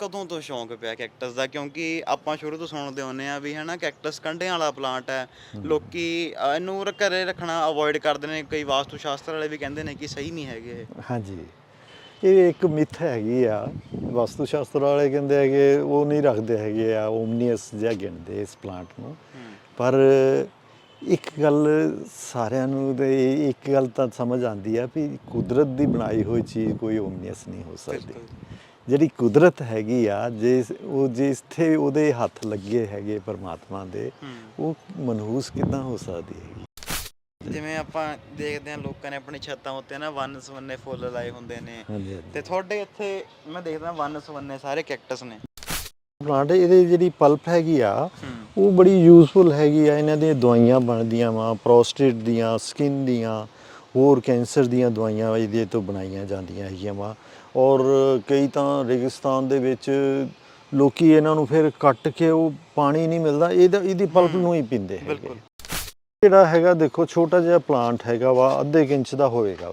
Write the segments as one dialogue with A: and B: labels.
A: ਕਦੋਂ ਤੋਂ ਸ਼ੌਂਕ ਪਿਆ ਕੈਕਟਸ ਦਾ? ਕਿਉਂਕਿ ਆਪਾਂ ਸ਼ੁਰੂ ਤੋਂ ਸੁਣਦੇ ਆਉਂਦੇ ਆ ਵੀ ਹਨਾ ਕੈਕਟਸ ਕੰਡਿਆਂ ਵਾਲਾ ਪਲਾਂਟ ਹੈ। ਲੋਕੀ ਇਹਨੂੰ ਰ- ਘਰੇ ਰੱਖਣਾ ਅਵੋਇਡ ਕਰਦੇ ਨੇ। ਕਈ ਵਾਸਤੂ ਸ਼ਾਸਤਰ ਵਾਲੇ ਵੀ ਕਹਿੰਦੇ ਨੇ ਕਿ ਸਹੀ ਨਹੀਂ ਹੈਗੇ ਇਹ।
B: ਹਾਂਜੀ। ਇਹ ਇੱਕ ਮਿੱਥ ਹੈਗੀ ਆ। ਵਾਸਤੂ ਸ਼ਾਸਤਰ ਵਾਲੇ ਕਹਿੰਦੇ ਹੈਗੇ ਉਹ ਨਹੀਂ ਰੱਖਦੇ ਹੈਗੇ ਆ ਓਮਨੀਅਸ ਜਿਹਾ ਗਿਣਦੇ ਇਸ ਪਲਾਂਟ ਨੂੰ। ਪਰ ਇੱਕ ਗੱਲ ਸਾਰਿਆਂ ਨੂੰ ਤੇ ਇੱਕ ਗੱਲ ਤਾਂ ਸਮਝ ਆਉਂਦੀ ਆ ਵੀ ਕੁਦਰਤ ਦੀ ਬਣਾਈ ਹੋਈ ਚੀਜ਼ ਕੋਈ ਓਮਨੀਅਸ ਨਹੀਂ ਹੋ ਸਕਦੀ।
A: ਬਿਲਕੁਲ।
B: ਜਿਹੜੀ ਕੁਦਰਤ ਹੈਗੀ ਆ ਜੇ ਉਹ ਜਿੱਥੇ ਉਹਦੇ ਹੱਥ ਲੱਗੇ ਹੈਗੇ ਪਰਮਾਤਮਾ ਦੇ ਉਹ ਮਨਹੂਸ ਕਿਦਾਂ ਹੋ ਸਕਦੀ ਹੈਗੀ?
A: ਜਿਵੇਂ ਆਪਾਂ ਦੇਖਦੇ ਹਾਂ ਲੋਕਾਂ ਨੇ ਆਪਣੀ ਛੱਤਾਂ ਉੱਤੇ ਨਾ ਵੰਨ ਸਵੰਨੇ ਫੁੱਲ ਲਾਏ ਹੁੰਦੇ ਨੇ। ਤੇ ਤੁਹਾਡੇ ਇੱਥੇ ਮੈਂ ਦੇਖਦਾ ਵੰਨ ਸਵੰਨੇ ਸਾਰੇ ਕੈਕਟਸ ਨੇ।
B: ਪਲਾਂਟ ਇਹਦੀ ਜਿਹੜੀ ਪਲਪ ਹੈਗੀ ਆ
A: ਹੂੰ।
B: ਉਹ ਬੜੀ ਯੂਸਫੁਲ ਹੈਗੀ ਆ ਇਹਨਾਂ ਦੀਆਂ ਦਵਾਈਆਂ ਬਣਦੀਆਂ ਵਾ ਪ੍ਰੋਸਟੇਟ ਦੀਆਂ ਸਕਿਨ ਦੀਆਂ ਹੋਰ ਕੈਂਸਰ ਦੀਆਂ ਦਵਾਈਆਂ ਇਹਦੇ ਤੋਂ ਬਣਾਈਆਂ ਜਾਂਦੀਆਂ ਹੈਗੀਆਂ ਵਾ। ਔਰ ਕਈ ਤਾਂ ਰੇਗਿਸਤਾਨ ਦੇ ਵਿੱਚ ਲੋਕੀ ਇਹਨਾਂ ਨੂੰ ਫਿਰ ਕੱਟ ਕੇ ਉਹ ਪਾਣੀ ਨਹੀਂ ਮਿਲਦਾ ਇਹਦਾ ਇਹਦੀ ਪਲਪ ਨੂੰ ਹੀ ਪੀਂਦੇ ਹੈਗੇ।
A: ਬਿਲਕੁਲ।
B: ਜਿਹੜਾ ਹੈਗਾ ਦੇਖੋ ਛੋਟਾ ਜਿਹਾ ਪਲਾਂਟ ਹੈਗਾ ਵਾ ਅੱਧੇ ਇੰਚ ਦਾ ਹੋਵੇਗਾ।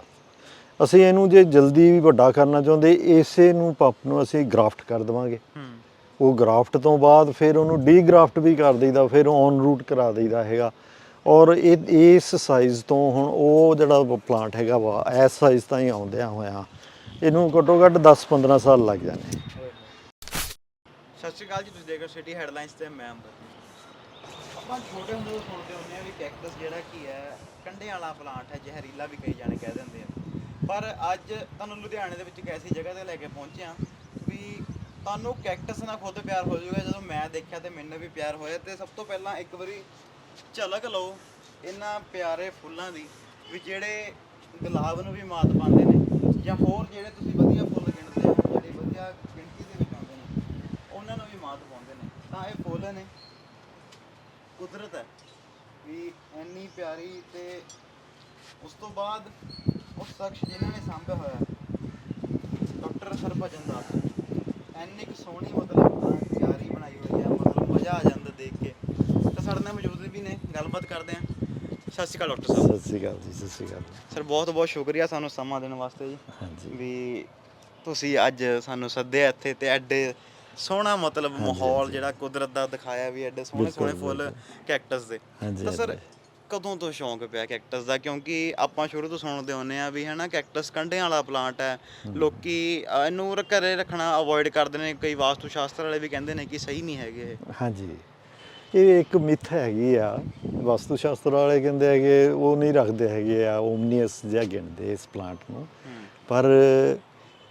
B: ਅਸੀਂ ਇਹਨੂੰ ਜੇ ਜਲਦੀ ਵੀ ਵੱਡਾ ਕਰਨਾ ਚਾਹੁੰਦੇ ਇਸੇ ਨੂੰ ਪੱਪ ਨੂੰ ਅਸੀਂ ਗ੍ਰਾਫਟ ਕਰ ਦੇਵਾਂਗੇ। ਉਹ ਗ੍ਰਾਫਟ ਤੋਂ ਬਾਅਦ ਫਿਰ ਉਹਨੂੰ ਡੀਗ੍ਰਾਫਟ ਵੀ ਕਰ ਦਈਦਾ ਫਿਰ ਔਨ ਰੂਟ ਕਰਾ ਦਈਦਾ ਹੈਗਾ। ਔਰ ਇਹ ਇਸ ਸਾਈਜ਼ ਤੋਂ ਹੁਣ ਉਹ ਜਿਹੜਾ ਪਲਾਂਟ ਹੈਗਾ ਵਾ ਇਸ ਸਾਈਜ਼ ਤਾਂ ਹੀ ਆਉਂਦਿਆਂ ਹੋਇਆ ਇਹਨੂੰ ਘੱਟੋ ਘੱਟ 10-15 ਸਾਲ ਲੱਗ ਜਾਣੇ।
A: ਸਤਿ ਸ਼੍ਰੀ ਅਕਾਲ ਜੀ, ਤੁਸੀਂ ਦੇਖ ਰਹੇ ਹੋ ਸਿਟੀ ਹੈਡਲਾਈਨਸ ਤੇ ਮੈਂ ਅੰਬਰ ਆਪਾਂ ਛੋਟੇ ਹੁੰਦੇ ਤੋਂ ਸੁਣਦੇ ਹੁੰਦੇ ਆ ਵੀ ਕੈਕਟਸ ਜਿਹੜਾ ਕੀ ਹੈ ਕੰਡੇ ਵਾਲਾ ਪਲਾਂਟ ਹੈ, ਜ਼ਹਿਰੀਲਾ ਵੀ ਕਈ ਜਾਣੇ ਕਹਿ ਦਿੰਦੇ ਆ। ਪਰ ਅੱਜ ਤੁਹਾਨੂੰ ਲੁਧਿਆਣੇ ਦੇ ਵਿੱਚ ਇੱਕ ਐਸੀ ਜਗ੍ਹਾ ਤੇ ਲੈ ਕੇ ਪਹੁੰਚੇ ਆ ਵੀ ਤੁਹਾਨੂੰ ਕੈਕਟਸ ਨਾਲ ਖੁਦ ਪਿਆਰ ਹੋ ਜਾਊਗਾ। ਜਦੋਂ ਮੈਂ ਦੇਖਿਆ ਤੇ ਮੈਨੂੰ ਵੀ ਪਿਆਰ ਹੋਇਆ ਤੇ ਸਭ ਤੋਂ ਪਹਿਲਾਂ ਇੱਕ ਵਾਰੀ ਝਲਕ ਲਓ ਇਹਨਾਂ ਪਿਆਰੇ ਫੁੱਲਾਂ ਦੀ ਵੀ ਜਿਹੜੇ ਗੁਲਾਬ ਨੂੰ ਵੀ ਮਾਤ ਪਾਉਂਦੇ ਜਾਂ ਹੋਰ ਜਿਹੜੇ ਤੁਸੀਂ ਵਧੀਆ ਫੁੱਲ ਗਿਣਦੇ ਹੋ, ਜਿਹੜੇ ਵਧੀਆ ਗਿਣਤੀ ਦੇ ਵਿੱਚ ਆਉਂਦੇ ਨੇ, ਉਹਨਾਂ ਨੂੰ ਵੀ ਮਾਤ ਪਾਉਂਦੇ ਨੇ। ਤਾਂ ਇਹ ਫੁੱਲ ਨੇ। ਕੁਦਰਤ ਹੈ ਵੀ ਇੰਨੀ ਪਿਆਰੀ ਤੇ ਉਸ ਤੋਂ ਬਾਅਦ ਉਸ ਸ਼ਖਸ ਜਿਨ੍ਹਾਂ ਨੇ ਸਾਂਭਿਆ ਹੋਇਆ ਡਾਕਟਰ ਹਰਭਜਨ ਦਾਸ। ਇੰਨੀ ਕੁ ਸੋਹਣੀ ਮਤਲਬ ਪਿਆਰੀ ਬਣਾਈ ਹੋਈ ਹੈ, ਮਤਲਬ ਮਜ਼ਾ ਆ ਜਾਂਦਾ ਦੇਖ ਕੇ। ਤਾਂ ਸਾਡੇ ਨਾਲ ਮੌਜੂਦ ਵੀ ਨੇ, ਗੱਲਬਾਤ ਕਰਦੇ ਹਾਂ। ਸਤਿ ਸ਼੍ਰੀ ਅਕਾਲ ਡਾਕਟਰ ਸਾਹਿਬ।
B: ਸਤਿ ਸ੍ਰੀ ਅਕਾਲ ਜੀ ਸਤਿ ਸ੍ਰੀ ਅਕਾਲ।
A: ਸਰ ਬਹੁਤ ਬਹੁਤ ਸ਼ੁਕਰੀਆ ਸਾਨੂੰ ਸਮਾਂ ਦੇਣ ਵਾਸਤੇ ਜੀ।
B: ਹਾਂਜੀ।
A: ਵੀ ਤੁਸੀਂ ਅੱਜ ਸਾਨੂੰ ਸੱਦਿਆ ਇੱਥੇ ਤੇ ਐਡੇ ਸੋਹਣਾ ਮਤਲਬ ਮਾਹੌਲ। ਜਿਹੜਾ ਕੁਦਰਤ ਦਾ ਦਿਖਾਇਆ ਵੀ ਐਡੇ ਸੋਹਣੇ ਸੋਹਣੇ ਫੁੱਲ। ਕੈਕਟਸ ਦੇ। ਤਾਂ ਸਰ। ਕਦੋਂ ਤੋਂ ਸ਼ੌਂਕ ਪਿਆ ਕੈਕਟਸ ਦਾ? ਕਿਉਂਕਿ ਆਪਾਂ ਸ਼ੁਰੂ ਤੋਂ ਸੁਣਦੇ ਆਉਂਦੇ ਆ ਵੀ ਹਨਾ ਕੈਕਟਸ ਕੰਡਿਆਂ ਵਾਲਾ ਪਲਾਂਟ ਹੈ। ਲੋਕੀ ਇਹਨੂੰ ਘਰੇ ਰੱਖਣਾ ਅਵੋਇਡ ਕਰਦੇ ਨੇ। ਕਈ ਵਾਸਤੂ ਸ਼ਾਸਤਰ ਵਾਲੇ ਵੀ ਕਹਿੰਦੇ ਨੇ ਕਿ ਸਹੀ ਨਹੀਂ ਹੈਗੇ ਇਹ।
B: ਹਾਂਜੀ। ਇਹ ਇੱਕ ਮਿੱਥ ਹੈਗੀ ਆ ਵਾਸਤੂ ਸ਼ਾਸਤਰ ਵਾਲੇ ਕਹਿੰਦੇ ਹੈਗੇ ਉਹ ਨਹੀਂ ਰੱਖਦੇ ਹੈਗੇ ਆ ਓਮਨੀਅਸ ਜਿਹਾ ਗਿਣਦੇ ਇਸ ਪਲਾਂਟ ਨੂੰ। ਪਰ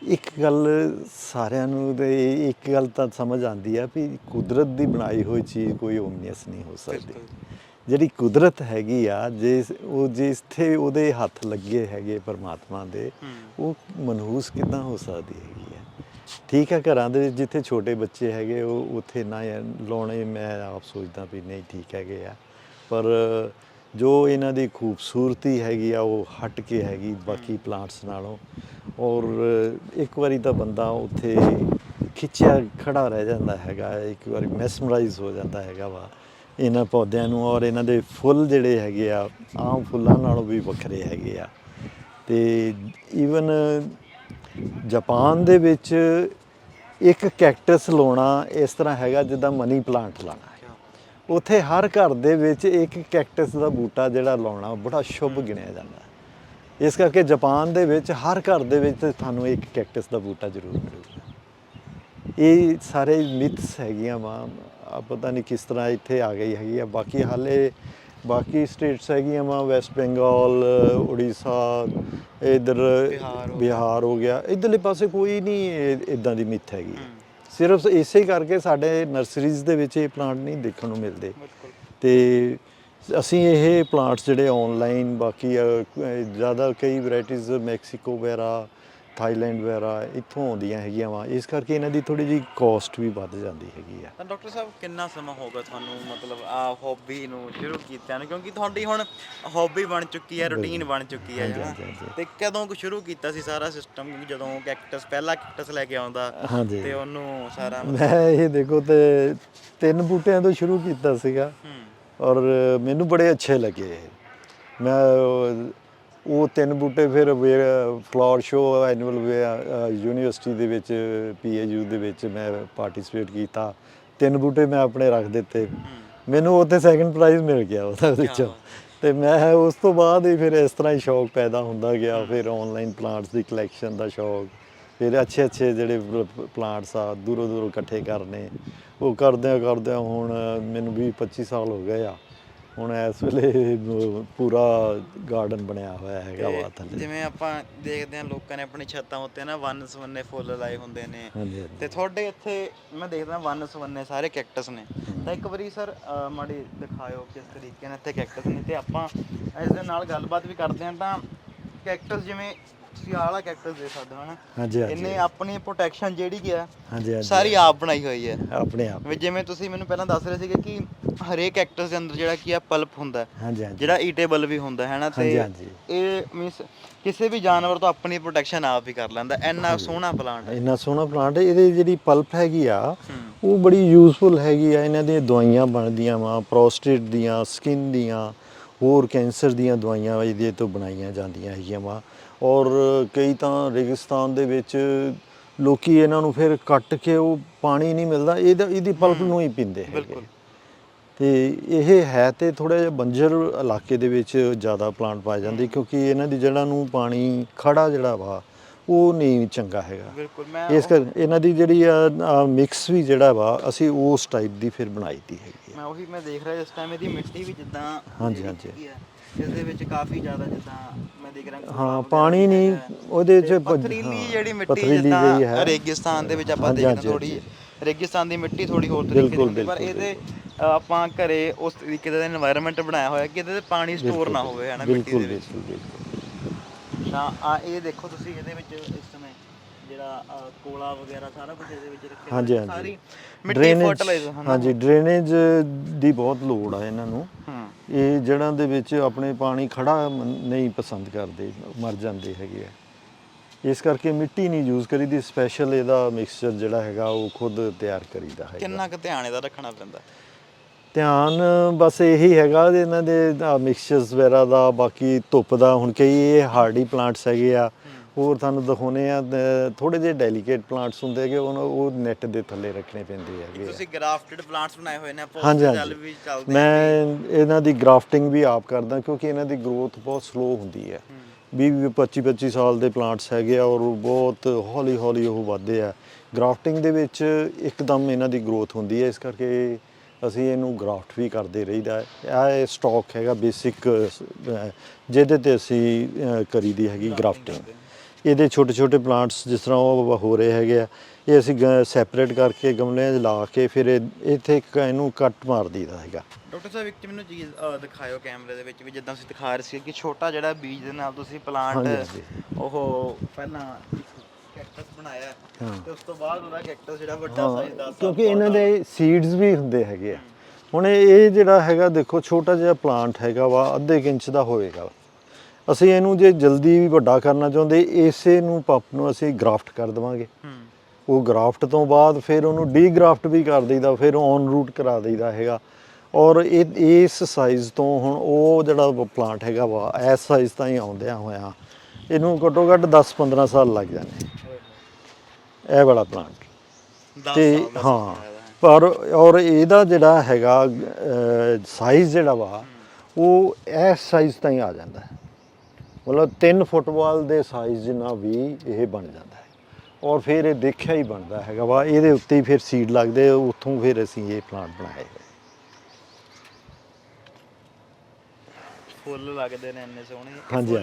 B: ਇੱਕ ਗੱਲ ਸਾਰਿਆਂ ਨੂੰ ਤੇ ਇੱਕ ਗੱਲ ਤਾਂ ਸਮਝ ਆਉਂਦੀ ਆ ਵੀ ਕੁਦਰਤ ਦੀ ਬਣਾਈ ਹੋਈ ਚੀਜ਼ ਕੋਈ ਓਮਨੀਅਸ ਨਹੀਂ ਹੋ ਸਕਦੀ। ਜਿਹੜੀ ਕੁਦਰਤ ਹੈਗੀ ਆ ਜਿਸ ਉਹ ਜਿੱਥੇ ਉਹਦੇ ਹੱਥ ਲੱਗੇ ਹੈਗੇ ਪਰਮਾਤਮਾ ਦੇ ਉਹ ਮਨਹੂਸ ਕਿਦਾਂ ਹੋ ਸਕਦੀ ਹੈਗੀ ਆ? ਠੀਕ ਹੈ ਘਰਾਂ ਦੇ ਵਿੱਚ ਜਿੱਥੇ ਛੋਟੇ ਬੱਚੇ ਹੈਗੇ ਉਹ ਉੱਥੇ ਨਾ ਲਾਉਣੇ ਮੈਂ ਆਪ ਸੋਚਦਾ ਵੀ ਨਹੀਂ ਠੀਕ ਹੈਗੇ ਆ। ਪਰ ਜੋ ਇਹਨਾਂ ਦੀ ਖੂਬਸੂਰਤੀ ਹੈਗੀ ਆ, ਉਹ ਹਟ ਕੇ ਹੈਗੀ ਬਾਕੀ ਪਲਾਂਟਸ ਨਾਲੋਂ। ਔਰ ਇੱਕ ਵਾਰੀ ਤਾਂ ਬੰਦਾ ਉੱਥੇ ਖਿੱਚਿਆ, ਖੜਾ ਰਹਿ ਜਾਂਦਾ ਹੈਗਾ, ਇੱਕ ਵਾਰੀ ਮੈਸਮਰਾਈਜ਼ ਹੋ ਜਾਂਦਾ ਹੈਗਾ ਵਾ ਇਹਨਾਂ ਪੌਦਿਆਂ ਨੂੰ। ਔਰ ਇਹਨਾਂ ਦੇ ਫੁੱਲ ਜਿਹੜੇ ਹੈਗੇ ਆ, ਆਮ ਫੁੱਲਾਂ ਨਾਲੋਂ ਵੀ ਵੱਖਰੇ ਹੈਗੇ ਆ। ਤੇ ਈਵਨ ਜਾਪਾਨ ਦੇ ਵਿੱਚ ਇੱਕ ਕੈਕਟਸ ਲਾਉਣਾ ਇਸ ਤਰ੍ਹਾਂ ਹੈਗਾ, ਜਿੱਦਾਂ ਮਨੀ ਪਲਾਂਟ ਲਾਣਾ ਉੱਥੇ ਹਰ ਘਰ ਦੇ ਵਿੱਚ ਇੱਕ ਕੈਕਟਸ ਦਾ ਬੂਟਾ ਜਿਹੜਾ ਲਾਉਣਾ ਬੜਾ ਸ਼ੁਭ ਗਿਣਿਆ ਜਾਂਦਾ ਹੈ। ਇਸ ਕਰਕੇ ਜਾਪਾਨ ਦੇ ਵਿੱਚ ਹਰ ਘਰ ਦੇ ਵਿੱਚ ਤੁਹਾਨੂੰ ਇੱਕ ਕੈਕਟਸ ਦਾ ਬੂਟਾ ਜ਼ਰੂਰ ਮਿਲੂਗਾ। ਇਹ ਸਾਰੇ ਮਿਥਸ ਹੈਗੀਆਂ ਵਾ ਆ ਪਤਾ ਨਹੀਂ ਕਿਸ ਤਰ੍ਹਾਂ ਇੱਥੇ ਆ ਗਈ ਹੈਗੀ ਆ ਬਾਕੀ ਹਾਲੇ ਬਾਕੀ ਸਟੇਟਸ ਹੈਗੀਆਂ ਵਾ ਵੈਸਟ ਬੰਗਾਲ ਉੜੀਸਾ ਇਧਰ
A: ਬਿਹਾਰ ਹੋ ਗਿਆ।
B: ਇਧਰਲੇ ਪਾਸੇ ਕੋਈ ਨਹੀਂ ਇਦਾਂ ਦੀ ਮਿੱਥ ਹੈਗੀ।
A: ਹੂੰ।
B: ਸਿਰਫ ਇਸੇ ਕਰਕੇ ਸਾਡੇ ਨਰਸਰੀਜ਼ ਦੇ ਵਿੱਚ ਇਹ ਪਲਾਂਟ ਨਹੀਂ ਦੇਖਣ ਨੂੰ ਮਿਲਦੇ।
A: ਬਿਲਕੁਲ
B: ਤੇ ਅਸੀਂ ਇਹ ਪਲਾਂਟਸ ਜਿਹੜੇ ਆਨਲਾਈਨ ਬਾਕੀ ਜ਼ਿਆਦਾ ਕਈ ਵੈਰਾਈਟੀਆਂ ਮੈਕਸੀਕੋ ਵਗੈਰਾ ਥਾਈਲੈਂਡ ਵਗੈਰਾ ਇੱਥੋਂ ਆਉਂਦੀਆਂ ਹੈਗੀਆਂ ਵਾ। ਇਸ ਕਰਕੇ ਇਹਨਾਂ ਦੀ ਥੋੜੀ ਜੀ ਕਾਸਟ ਵੀ ਵੱਧ ਜਾਂਦੀ ਹੈਗੀ ਆ।
A: ਤਾਂ ਡਾਕਟਰ ਸਾਹਿਬ ਕਿੰਨਾ ਸਮਾਂ ਹੋ ਗਿਆ ਤੁਹਾਨੂੰ ਮਤਲਬ ਆ ਹੌਬੀ ਨੂੰ ਸ਼ੁਰੂ ਕੀਤਾ ਨੂੰ? ਕਿਉਂਕਿ ਤੁਹਾਡੀ ਹੁਣ ਹੌਬੀ ਬਣ ਚੁੱਕੀ ਹੈ ਰੁਟੀਨ ਬਣ ਚੁੱਕੀ ਹੈ। ਤੇ ਕਦੋਂ ਕੁ ਸ਼ੁਰੂ ਕੀਤਾ ਸੀ ਸਾਰਾ ਸਿਸਟਮ ਜਦੋਂ ਕੈਕਟਸ ਪਹਿਲਾ ਕੈਕਟਸ ਲੈ ਕੇ ਆਉਂਦਾ ਤੇ ਉਹਨੂੰ ਸਾਰਾ
B: ਮੈਂ ਇਹ ਦੇਖੋ ਤੇ ਤਿੰਨ ਬੂਟਿਆਂ ਤੋਂ ਸ਼ੁਰੂ ਕੀਤਾ ਸੀਗਾ ਔਰ ਮੈਨੂੰ ਬੜੇ ਅੱਛੇ ਲੱਗੇ। ਮੈਂ ਉਹ ਤਿੰਨ ਬੂਟੇ ਫਿਰ ਫਲਾਵਰ ਸ਼ੋ ਐਨੂਅਲ ਯੂਨੀਵਰਸਿਟੀ ਦੇ ਵਿੱਚ ਪੀਏਯੂ ਦੇ ਵਿੱਚ ਮੈਂ ਪਾਰਟਿਸਿਪੇਟ ਕੀਤਾ। ਤਿੰਨ ਬੂਟੇ ਮੈਂ ਆਪਣੇ ਰੱਖ ਦਿੱਤੇ। ਮੈਨੂੰ ਉੱਥੇ ਸੈਕੰਡ ਪ੍ਰਾਈਜ਼ ਮਿਲ ਗਿਆ ਉਹਦਾ ਵਿੱਚੋਂ। ਤੇ ਮੈਂ ਉਸ ਤੋਂ ਬਾਅਦ ਹੀ ਫਿਰ ਇਸ ਤਰ੍ਹਾਂ ਹੀ ਸ਼ੌਕ ਪੈਦਾ ਹੁੰਦਾ ਗਿਆ। ਫਿਰ ਆਨਲਾਈਨ ਪਲਾਂਟਸ ਦੀ ਕਲੈਕਸ਼ਨ ਦਾ ਸ਼ੌਕ। ਫਿਰ ਅੱਛੇ ਅੱਛੇ ਜਿਹੜੇ ਪਲਾਂਟਸ ਆ ਦੂਰੋਂ ਦੂਰੋਂ ਇਕੱਠੇ ਕਰਨੇ। ਉਹ ਕਰਦਿਆਂ ਕਰਦਿਆਂ ਹੁਣ ਮੈਨੂੰ 20 25 ਸਾਲ ਹੋ ਗਏ ਆ। ਹੁਣ ਇਸ ਵੇਲੇ ਪੂਰਾ ਗਾਰਡਨ ਬਣਿਆ ਹੋਇਆ ਹੈਗਾ ਵਾ ਥੱਲੇ।
A: ਜਿਵੇਂ ਆਪਾਂ ਦੇਖਦੇ ਹਾਂ ਲੋਕਾਂ ਨੇ ਆਪਣੀ ਛੱਤਾਂ ਉੱਤੇ ਨਾ ਵੰਨ ਸਵੰਨੇ ਫੁੱਲ ਲਾਏ ਹੁੰਦੇ ਨੇ। ਤੇ ਤੁਹਾਡੇ ਇੱਥੇ ਮੈਂ ਦੇਖਦਾ ਵੰਨ ਸਵੰਨੇ ਸਾਰੇ ਕੈਕਟਸ ਨੇ। ਤਾਂ ਇੱਕ ਵਾਰੀ ਸਰ ਮਾੜੀ ਦਿਖਾਇਓ ਕਿਸ ਤਰੀਕੇ ਨਾਲ ਇੱਥੇ ਕੈਕਟਸ ਨੇ। ਤੇ ਆਪਾਂ ਇਸ ਦੇ ਨਾਲ ਗੱਲਬਾਤ ਵੀ ਕਰਦੇ ਹਾਂ ਤਾਂ ਕੈਕਟਸ ਜਿਵੇਂ ਤੁਸੀਂ ਆਹ ਵਾਲਾ ਕੈਕਟਸ ਦੇ ਸਕਦੇ ਹੋ ਨਾ
B: ਹਾਂਜੀ ਹਾਂਜੀ।
A: ਇਹਨੇ ਆਪਣੀ ਪ੍ਰੋਟੈਕਸ਼ਨ ਜਿਹੜੀ ਕੀ ਹੈ
B: ਹਾਂਜੀ ਹਾਂਜੀ।
A: ਸਾਰੀ ਆਪ ਬਣਾਈ ਹੋਈ ਹੈ।
B: ਆਪਣੇ ਆਪ।
A: ਜਿਵੇਂ ਤੁਸੀਂ ਮੈਨੂੰ ਪਹਿਲਾਂ ਦੱਸ ਰਹੇ ਸੀਗੇ ਕਿ ਹਰੇਕ ਕੈਕਟਸ ਦੇ ਅੰਦਰ ਜਿਹੜਾ ਕੀ ਆ ਪਲਪ ਹੁੰਦਾ ਹੈ,
B: ਹਾਂਜੀ ਹਾਂਜੀ।
A: ਜਿਹੜਾ ਈਟੇਬਲ ਵੀ ਹੁੰਦਾ ਹੈ ਨਾ ਤੇ
B: ਹਾਂਜੀ।
A: ਇਹ ਮੀਨਸ ਕਿਸੇ ਵੀ ਜਾਨਵਰ ਤੋਂ ਆਪਣੀ ਪ੍ਰੋਟੈਕਸ਼ਨ ਆਪ ਹੀ ਕਰ ਲੈਂਦਾ ਇੰਨਾ ਸੋਹਣਾ ਪਲਾਂਟ ਹੈ।
B: ਇੰਨਾ ਸੋਹਣਾ ਪਲਾਂਟ ਇਹਦੀ ਜਿਹੜੀ ਪਲਪ ਹੈਗੀ ਆ। ਉਹ ਬੜੀ ਯੂਜ਼ਫੁਲ ਹੈਗੀ ਆ। ਇਹਨਾਂ ਦੀਆਂ ਦਵਾਈਆਂ ਬਣਦੀਆਂ ਵਾ ਪ੍ਰੋਸਟੇਟ ਦੀਆਂ ਸਕਿਨ ਦੀਆਂ ਹੋਰ ਕੈਂਸਰ ਦੀਆਂ ਦਵਾਈਆਂ ਇਹਦੇ ਤੋਂ ਬਣਾਈਆਂ ਜਾਂਦੀਆਂ ਹੈਗੀਆਂ ਵਾ। ਔਰ ਕਈ ਤਾਂ ਰੇਗਿਸਤਾਨ ਦੇ ਵਿੱਚ ਲੋਕੀ ਇਹਨਾਂ ਨੂੰ ਫਿਰ ਕੱਟ ਕੇ ਉਹ ਪਾਣੀ ਨਹੀਂ ਮਿਲਦਾ। ਇਹਦਾ ਇਹਦੀ ਪਲਪ ਨੂੰ ਹੀ ਪੀਂਦੇ ਹੈਗੇ।
A: ਬਿਲਕੁਲ।
B: ਤੇ ਇਹ ਹੈ ਤੇ ਥੋੜਾ ਜਿਹਾ ਬੰਜਰ ਇਲਾਕੇ ਦੇ ਵਿੱਚ ਜ਼ਿਆਦਾ ਪਲਾਂਟ ਪਾਏ ਜਾਂਦੇ ਕਿਉਂਕਿ ਇਹਨਾਂ ਦੀ ਜੜ੍ਹਾਂ ਨੂੰ ਪਾਣੀ ਖੜਾ ਜਿਹੜਾ ਵਾ ਉਹ ਨਹੀਂ ਚੰਗਾ ਹੈਗਾ
A: ਬਿਲਕੁਲ ਮੈਂ
B: ਇਸ ਕਰ ਇਹਨਾਂ ਦੀ ਜਿਹੜੀ ਆ ਮਿਕਸ ਵੀ ਜਿਹੜਾ ਵਾ ਅਸੀਂ ਉਸ ਟਾਈਪ ਦੀ ਫਿਰ ਬਣਾਈ ਦੀ ਹੈਗੀ।
A: ਮੈਂ ਉਹੀ ਮੈਂ ਦੇਖ ਰਿਹਾ ਇਸ ਟਾਈਮ ਇਹਦੀ ਮਿੱਟੀ ਵੀ ਜਿੱਦਾਂ
B: ਹਾਂਜੀ, ਹਾਂਜੀ।
A: ਇਸ ਦੇ ਵਿੱਚ ਕਾਫੀ ਜ਼ਿਆਦਾ ਜਿੱਦਾਂ ਮੈਂ ਦੇਖ ਰਿਹਾ
B: ਹਾਂ ਪਾਣੀ ਨਹੀਂ। ਉਹਦੇ ਚ
A: ਪਥਰੀਲੀ ਜਿਹੜੀ ਮਿੱਟੀ ਜਿੱਦਾਂ ਰੇਗਿਸਤਾਨ ਦੇ ਵਿੱਚ ਆਪਾਂ ਦੇਖਦੇ ਥੋੜੀ ਰੇਗਿਸਤਾਨ ਦੀ ਮਿੱਟੀ ਥੋੜੀ ਹੋਰ ਤਰੀਕੇ ਦੀ ਪਰ ਇਹਦੇ ਆਪਾਂ ਘਰੇ ਉਸ ਤਰੀਕੇ ਦਾ এনवायरमेंट ਬਣਾਇਆ ਹੋਇਆ ਕਿ ਇਹਦੇ ਤੇ ਪਾਣੀ ਸਟੋਰ ਨਾ ਹੋਵੇ ਹੈ ਮਿੱਟੀ ਦੇ ਵਿੱਚ। ਤਾਂ ਆ ਇਹ ਦੇਖੋ ਤੁਸੀਂ ਇਹਦੇ ਵਿੱਚ ਇਸ ਸਮੇਂ
B: ਪਸੰਦ ਕਰਦੇ ਮਰ ਜਾਂਦੇ ਇਸ ਕਰਕੇ ਮਿੱਟੀ ਨਹੀਂ ਯੂਜ਼ ਕਰੀਦੀ ਸਪੈਸ਼ਲ ਇਹਦਾ ਮਿਕਸਚਰ ਜਿਹੜਾ ਹੈਗਾ ਉਹ ਖੁਦ ਤਿਆਰ ਕਰੀਦਾ ਹੈ
A: ਕਿੰਨਾ ਕੁ ਧਿਆਨ ਇਹਦਾ ਰੱਖਣਾ ਪੈਂਦਾ?
B: ਧਿਆਨ ਬਸ ਇਹੀ ਹੈਗਾ ਵੀ ਇਹਨਾਂ ਦੇ ਮਿਕਸਚਰਸ ਵਗੈਰਾ ਦਾ ਬਾਕੀ ਧੁੱਪ ਦਾ ਹੁਣ ਕਈ ਇਹ ਹਾਰਡੀ ਪਲਾਂਟਸ ਹੈਗੇ ਆ ਹੋਰ ਤੁਹਾਨੂੰ ਦਿਖਾਉਨੇ ਆ ਥੋੜੇ ਜਿਹੇ ਡੈਲੀਕੇਟ ਪਲਾਂਟਸ ਹੁੰਦੇ ਹੈਗੇ ਉਹਨਾਂ ਉਹ ਨੈਟ ਦੇ ਥੱਲੇ ਰੱਖਣੇ ਪੈਂਦੇ ਹੈਗੇ ਆ।
A: ਤੁਸੀਂ ਗ੍ਰਾਫਟਡ ਪਲਾਂਟਸ ਬਣਾਏ ਹੋਏ ਨੇ
B: ਹਾਂਜੀ
A: ਵੀ ਚੱਲਦੇ
B: ਮੈਂ ਇਹਨਾਂ ਦੀ ਗ੍ਰਾਫਟਿੰਗ ਵੀ ਆਪ ਕਰਦਾ ਕਿਉਂਕਿ ਇਹਨਾਂ ਦੀ ਗਰੋਥ ਬਹੁਤ ਸਲੋ ਹੁੰਦੀ ਹੈ। 20 25 25 ਸਾਲ ਦੇ ਪਲਾਂਟਸ ਹੈਗੇ ਆ ਔਰ ਉਹ ਬਹੁਤ ਹੌਲੀ ਹੌਲੀ ਉਹ ਵਧਦੇ ਆ। ਗ੍ਰਾਫਟਿੰਗ ਦੇ ਵਿੱਚ ਇੱਕਦਮ ਇਹਨਾਂ ਦੀ ਗਰੋਥ ਹੁੰਦੀ ਹੈ ਇਸ ਕਰਕੇ ਅਸੀਂ ਇਹਨੂੰ ਗ੍ਰਾਫਟ ਵੀ ਕਰਦੇ ਰਹੀਦਾ ਹੈ। ਇਹ ਸਟਾਕ ਹੈਗਾ ਬੇਸਿਕ ਜਿਹਦੇ ਤੇ ਅਸੀਂ ਕਰੀਦੀ ਹੈਗੀ ਗ੍ਰਾਫਟਿੰਗ ਇਹਦੇ ਛੋਟੇ ਛੋਟੇ ਪਲਾਂਟਸ ਜਿਸ ਤਰ੍ਹਾਂ ਉਹ ਹੋ ਰਹੇ ਹੈਗੇ ਆ ਇਹ ਅਸੀਂ ਸੈਪਰੇਟ ਕਰਕੇ ਗਮਲਿਆਂ 'ਚ ਲਾ ਕੇ ਫਿਰ ਇੱਥੇ ਇੱਕ ਇਹਨੂੰ ਕੱਟ ਮਾਰ ਦਈਦਾ ਹੈਗਾ।
A: ਡਾਕਟਰ ਸਾਹਿਬ ਇੱਕ ਮੈਨੂੰ ਚੀਜ਼ ਦਿਖਾਇਓ ਕੈਮਰੇ ਦੇ ਵਿੱਚ ਵੀ ਜਿੱਦਾਂ ਤੁਸੀਂ ਦਿਖਾ ਰਹੇ ਸੀ ਕਿ ਛੋਟਾ ਜਿਹੜਾ ਬੀਜ ਦੇ ਨਾਲ ਤੁਸੀਂ ਪਲਾਂਟ। ਉਹ ਪਹਿਲਾਂ ਕੈਕਟਸ ਬਣਾਇਆ
B: ਹਾਂ।
A: ਤੇ ਉਸ ਤੋਂ ਬਾਅਦ ਉਹਦਾ ਕੈਕਟਸ ਜਿਹੜਾ ਵੱਡਾ
B: ਹਾਂ
A: ਸਾਈਜ਼ ਦਾ
B: ਕਿਉਂਕਿ ਇਹਨਾਂ ਦੇ ਸੀਡਸ ਵੀ ਹੁੰਦੇ ਹੈਗੇ ਆ। ਹੁਣ ਇਹ ਜਿਹੜਾ ਹੈਗਾ ਦੇਖੋ ਛੋਟਾ ਜਿਹਾ ਪਲਾਂਟ ਹੈਗਾ ਵਾ ਅੱਧੇ ਇੰਚ ਦਾ ਹੋਏਗਾ। ਅਸੀਂ ਇਹਨੂੰ ਜੇ ਜਲਦੀ ਵੀ ਵੱਡਾ ਕਰਨਾ ਚਾਹੁੰਦੇ ਇਸੇ ਨੂੰ ਪੱਪ ਨੂੰ ਅਸੀਂ ਗ੍ਰਾਫਟ ਕਰ ਦੇਵਾਂਗੇ। ਉਹ ਗ੍ਰਾਫਟ ਤੋਂ ਬਾਅਦ ਫਿਰ ਉਹਨੂੰ ਡੀਗ੍ਰਾਫਟ ਵੀ ਕਰ ਦਈਦਾ ਫਿਰ ਔਨ ਰੂਟ ਕਰਾ ਦਈਦਾ ਹੈਗਾ। ਔਰ ਇਹ ਇਸ ਸਾਈਜ਼ ਤੋਂ ਹੁਣ ਉਹ ਜਿਹੜਾ ਪਲਾਂਟ ਹੈਗਾ ਵਾ ਇਸ ਸਾਈਜ਼ ਤਾਂ ਹੀ ਆਉਂਦਿਆਂ ਹੋਇਆ ਇਹਨੂੰ ਘੱਟੋ ਘੱਟ 10-15 ਸਾਲ ਲੱਗ ਜਾਂਦੇ ਇਹ ਵਾਲਾ ਪਲਾਂਟ
A: 10
B: ਤੇ ਹਾਂ। ਪਰ ਔਰ ਇਹਦਾ ਜਿਹੜਾ ਹੈਗਾ ਸਾਈਜ਼ ਜਿਹੜਾ ਵਾ ਉਹ ਇਸ ਸਾਈਜ਼ ਤਾਂ ਹੀ ਆ ਜਾਂਦਾ ਹੈ ਮਤਲਬ 3 ਫੁੱਟਬਾਲ ਦੇ ਸਾਈਜ਼ ਜਿੰਨਾ ਵੀ ਇਹ ਬਣ ਜਾਂਦਾ ਹੈ ਔਰ ਫਿਰ ਇਹ ਦੇਖਿਆ ਹੀ ਬਣਦਾ ਹੈਗਾ ਵਾ ਇਹਦੇ ਉੱਤੇ ਹੀ ਫਿਰ ਸੀਡ ਲੱਗਦੇ ਉੱਥੋਂ ਫਿਰ ਅਸੀਂ ਇਹ ਪਲਾਂਟ ਬਣਾਏ।
A: ਫੁੱਲ ਲੱਗਦੇ ਨੇ ਇੰਨੇ ਸੋਹਣੇ ਫੁੱਲ
B: ਹਾਂਜੀ।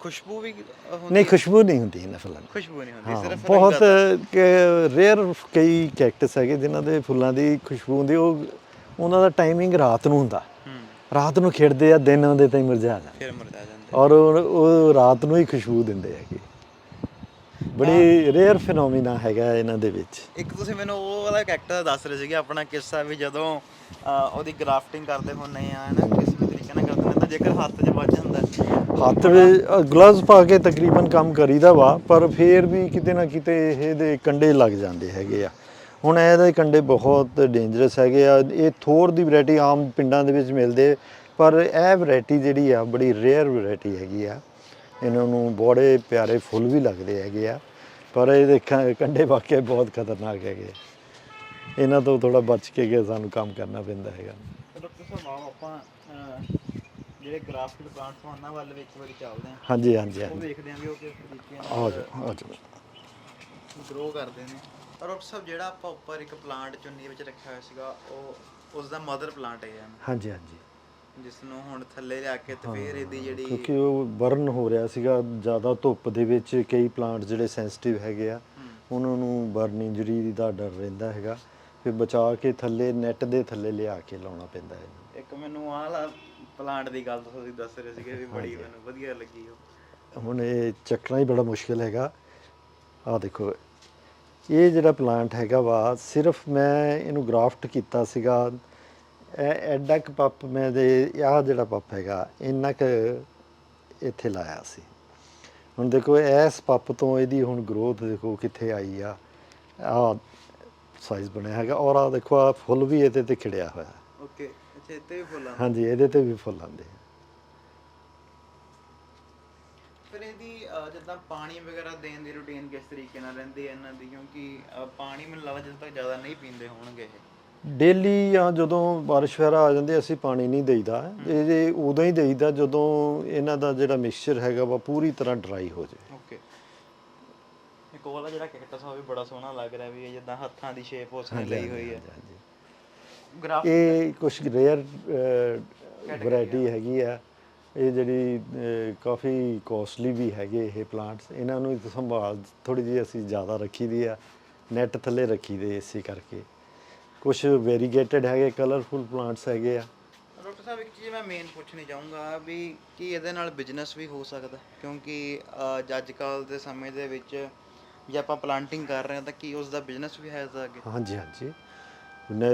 A: ਖੁਸ਼ਬੂ ਵੀ ਅ, ਹੁੰਦੀ
B: ਨਹੀਂ ਖੁਸ਼ਬੂ ਨਹੀਂ ਹੁੰਦੀ ਇਹਨਾਂ ਫੁੱਲਾਂ ਦੀ।
A: ਖੁਸ਼ਬੂ ਨਹੀਂ ਹੁੰਦੀ ਸਿਰਫ
B: ਬਹੁਤ। ਰੇਅਰ ਕਈ ਕੈਕਟਸ ਹੈਗੇ ਜਿਨ੍ਹਾਂ ਦੇ ਫੁੱਲਾਂ ਦੀ ਖੁਸ਼ਬੂ ਹੁੰਦੀ ਉਹ ਉਹਨਾਂ ਦਾ ਟਾਈਮਿੰਗ ਰਾਤ ਨੂੰ ਹੁੰਦਾ। ਰਾਤ ਨੂੰ ਖਿੜਦੇ ਆ ਦਿਨ ਆਉਂਦੇ ਤਾਂ ਹੀ ਮੁਰਝਾ ਜਾਂਦੇ।
A: ਫਿਰ ਮਰ ਜਾਂਦੇ।
B: ਔਰ ਉਹ ਰਾਤ ਨੂੰ ਹੀ ਖੁਸ਼ਬੂ ਦਿੰਦੇ ਹੈਗੇ। ਬੜੀ ਰੇਅਰ ਫੀਨੋਮੀਨਾ ਹੈਗਾ ਇਹਨਾਂ ਦੇ ਵਿੱਚ।
A: ਇੱਕ ਤੁਸੀਂ ਮੈਨੂੰ ਉਹ ਵਾਲਾ ਕੈਰੈਕਟਰ ਦੱਸ ਰਹੇ ਸੀਗੇ ਆਪਣਾ ਕਿੱਸਾ ਵੀ ਜਦੋਂ ਉਹਦੀ ਗ੍ਰਾਫਟਿੰਗ ਕਰਦੇ ਹੁੰਨੇ ਆ ਨਾ ਕਿਸੇ ਵੀ ਤਰੀਕੇ ਨਾਲ ਕਰਦੇ ਨੇ ਤਾਂ ਜੇਕਰ ਹੱਥ 'ਚ ਵੱਜ ਜਾਂਦਾ
B: ਹੱਥ ਵਿੱਚ ਗਲਵਜ਼ ਪਾ ਕੇ ਤਕਰੀਬਨ ਕੰਮ ਕਰੀਦਾ ਵਾ ਪਰ ਫੇਰ ਵੀ ਕਿਤੇ ਨਾ ਕਿਤੇ ਇਹਦੇ ਕੰਡੇ ਲੱਗ ਜਾਂਦੇ ਹੈਗੇ ਆ। ਹੁਣ ਇਹਦੇ ਕੰਡੇ ਬਹੁਤ ਡੇਂਜਰਸ ਹੈਗੇ ਆ। ਇਹ ਥੋਰ ਦੀ ਵੈਰਾਈਟੀ ਆਮ ਪਿੰਡਾਂ ਦੇ ਵਿੱਚ ਮਿਲਦੇ ਪਰ ਇਹ ਵੈਰਾਈਟੀ ਜਿਹੜੀ ਆ ਬੜੀ ਰੇਅਰ ਵੈਰਾਈਟੀ ਹੈਗੀ ਆ। ਇਹਨਾਂ ਨੂੰ ਬੜੇ ਪਿਆਰੇ ਫੁੱਲ ਵੀ ਲੱਗਦੇ ਹੈਗੇ ਆ। ਪਰ ਇਹ ਦੇਖਾਂ ਕੰਡੇ ਵਾਕਿਆ ਬਹੁਤ ਖਤਰਨਾਕ ਹੈਗੇ ਆ। ਇਹਨਾਂ ਤੋਂ ਥੋੜਾ ਬਚ ਕੇ ਕੇ ਸਾਨੂੰ ਕੰਮ ਕਰਨਾ ਪੈਂਦਾ ਹੈਗਾ।
A: ਡਾਕਟਰ ਸਾਹਿਬ ਆਓ ਆਪਾਂ ਜਿਹੜੇ ਗ੍ਰਾਫਟਡ ਪਲਾਂਟਸ ਉਹਨਾਂ ਵੱਲ ਵੀ ਇੱਕ ਵਾਰੀ ਚੱਲਦੇ ਹਾਂ।
B: ਹਾਂਜੀ ਹਾਂਜੀ
A: ਉਹ
B: ਹਾਂਜੀ।
A: ਵੇਖਦੇ ਹਾਂ ਵੀ ਉਹ ਕਿਸ ਤਰੀਕੇ
B: ਆ ਜਾਓ ਆ ਜਾਓ
A: ਗਰੋ ਕਰਦੇ ਨੇ। ਔਰ ਡਾਕਟਰ ਸਾਹਿਬ ਜਿਹੜਾ ਆਪਾਂ ਉੱਪਰ ਇੱਕ ਪਲਾਂਟ ਚੁੰਨੀ ਵਿੱਚ ਰੱਖਿਆ ਹੋਇਆ ਸੀਗਾ ਉਹ ਉਸ ਦਾ ਮਦਰ ਪਲਾਂਟ ਹੈ
B: ਹਾਂਜੀ ਹਾਂਜੀ।
A: ਜਿਸ ਨੂੰ ਹੁਣ ਥੱਲੇ ਲਿਆ ਕੇ ਤੇ ਫਿਰ ਇਹਦੀ ਜਿਹੜੀ
B: ਕਿਉਂਕਿ ਉਹ ਬਰਨ ਹੋ ਰਿਹਾ ਸੀਗਾ ਜ਼ਿਆਦਾ ਧੁੱਪ ਦੇ ਵਿੱਚ ਕਈ ਪਲਾਂਟ ਜਿਹੜੇ ਸੈਂਸਿਟਿਵ ਹੈਗੇ ਆ
A: ਹਮ,
B: ਉਹਨਾਂ ਨੂੰ ਬਰਨ ਇੰਜਰੀ ਦਾ ਡਰ ਰਹਿੰਦਾ ਹੈਗਾ। ਫਿਰ ਬਚਾ ਕੇ ਥੱਲੇ ਨੈਟ ਦੇ ਥੱਲੇ ਲਿਆ ਕੇ ਲਾਉਣਾ ਪੈਂਦਾ ਹੈ।
A: ਇੱਕ ਮੈਨੂੰ ਆਹ ਪਲਾਂਟ ਦੀ ਗੱਲ ਤੁਸੀਂ ਦੱਸ ਰਹੇ ਸੀਗੇ ਵੀ ਬੜੀ ਮੈਨੂੰ ਵਧੀਆ ਲੱਗੀ ਉਹ।
B: ਹੁਣ ਇਹ ਚੱਕਣਾ ਹੀ ਬੜਾ ਮੁਸ਼ਕਿਲ ਹੈਗਾ। ਆ ਦੇਖੋ ਇਹ ਜਿਹੜਾ ਪਲਾਂਟ ਹੈਗਾ ਵਾ ਸਿਰਫ ਮੈਂ ਇਹਨੂੰ ਗ੍ਰਾਫਟ ਕੀਤਾ ਸੀਗਾ। ਇਹ ਐਡਾ ਕੁ ਪੱਪ ਮੈਂ ਦੇ ਆਹ ਜਿਹੜਾ ਪੱਪ ਹੈਗਾ ਇੰਨਾ ਕੁ ਇੱਥੇ ਲਾਇਆ ਸੀ। ਹੁਣ ਦੇਖੋ ਇਸ ਪੱਪ ਤੋਂ ਇਹਦੀ ਹੁਣ ਗਰੋਥ ਦੇਖੋ ਕਿੱਥੇ ਆਈ ਆ। ਆ ਸਾਈਜ਼ ਬਣਿਆ ਹੈਗਾ ਔਰ ਆ ਦੇਖੋ ਆ ਫੁੱਲ ਵੀ ਇਹਦੇ ਤੇ ਖਿੜਿਆ ਹੋਇਆ।
A: ਓਕੇ ਅੱਛਾ ਇੱਥੇ ਵੀ ਫੁੱਲਾਂ
B: ਹਾਂਜੀ ਇਹਦੇ ਤੇ ਵੀ ਫੁੱਲ ਆਉਂਦੇ ਆ।
A: ਫਿਰ ਇਹਦੀ ਅਹ, ਜਿੱਦਾਂ ਪਾਣੀ ਵਗੈਰਾ ਦੇਣ ਦੀ ਰੁਟੀਨ ਕਿਸ ਤਰੀਕੇ ਨਾਲ ਰਹਿੰਦੀ ਹੈ ਇਹਨਾਂ ਦੀ? ਕਿਉਂਕਿ ਅਹ, ਪਾਣੀ ਮੈਨੂੰ ਲੱਗਦਾ ਜਦੋਂ ਤੱਕ ਜ਼ਿਆਦਾ ਨਹੀਂ ਪੀਂਦੇ ਹੋਣਗੇ ਇਹ।
B: ਡੇਲੀ ਜਾਂ ਜਦੋਂ ਬਾਰਿਸ਼ ਵਗੈਰਾ ਆ ਜਾਂਦੀ ਅਸੀਂ ਪਾਣੀ ਨਹੀਂ ਦੇਈਦਾ। ਇਹ ਉਦੋਂ ਹੀ ਦੇਈਦਾ ਜਦੋਂ ਇਹਨਾਂ ਦਾ ਜਿਹੜਾ ਮਿਕਸਚਰ ਹੈਗਾ ਵਾ ਪੂਰੀ ਤਰ੍ਹਾਂ ਡਰਾਈ ਹੋ ਜਾਏ।
A: ਓਕੇ। ਇੱਕ ਉਹ ਵਾਲਾ ਜਿਹੜਾ ਕੈਕਟਸ ਆ ਉਹ ਵੀ ਬੜਾ ਸੋਹਣਾ ਲੱਗ ਰਿਹਾ ਵੀ ਇਹ ਜਿੱਦਾਂ ਹੱਥਾਂ ਦੀ ਸ਼ੇਪ ਉਸਨੇ ਲਈ ਹੋਈ ਹੈ। ਗ੍ਰਾਫ
B: ਇਹ ਕੁਝ ਰੇਅਰ ਵੈਰਾਈਟੀ ਹੈਗੀ ਆ। ਇਹ ਜਿਹੜੀ ਕਾਫੀ ਕੋਸਟਲੀ ਵੀ ਹੈਗੇ ਇਹ ਪਲਾਂਟਸ ਇਹਨਾਂ ਨੂੰ ਸੰਭਾਲ ਥੋੜੀ ਜਿਹੀ ਅਸੀਂ ਜ਼ਿਆਦਾ ਰੱਖੀ ਦੀ ਆ। ਨੈਟ ਥੱਲੇ ਰੱਖੀ ਦੇ ਇਸੇ ਕਰਕੇ। ਕੁਝ ਵੇਰੀਗੇਟਡ ਹੈਗੇ ਕਲਰਫੁਲ ਪਲਾਂਟਸ ਹੈਗੇ ਆ।
A: ਡਾਕਟਰ ਸਾਹਿਬ ਇੱਕ ਚੀਜ਼ ਮੈਂ ਮੇਨ ਪੁੱਛਣੀ ਚਾਹੂੰਗਾ ਵੀ ਕੀ ਇਹਦੇ ਨਾਲ ਬਿਜ਼ਨਸ ਵੀ ਹੋ ਸਕਦਾ? ਕਿਉਂਕਿ ਅੱਜ ਕੱਲ ਦੇ ਸਮੇਂ ਦੇ ਵਿੱਚ ਜੇ ਆਪਾਂ ਪਲਾਂਟਿੰਗ ਕਰ ਰਹੇ ਹਾਂ ਤਾਂ ਕੀ ਉਸ ਦਾ ਬਿਜ਼ਨਸ ਵੀ ਹੈ ਇਸ ਦਾ ਅੱਗੇ?
B: ਹਾਂਜੀ ਹਾਂਜੀ। ਨੇ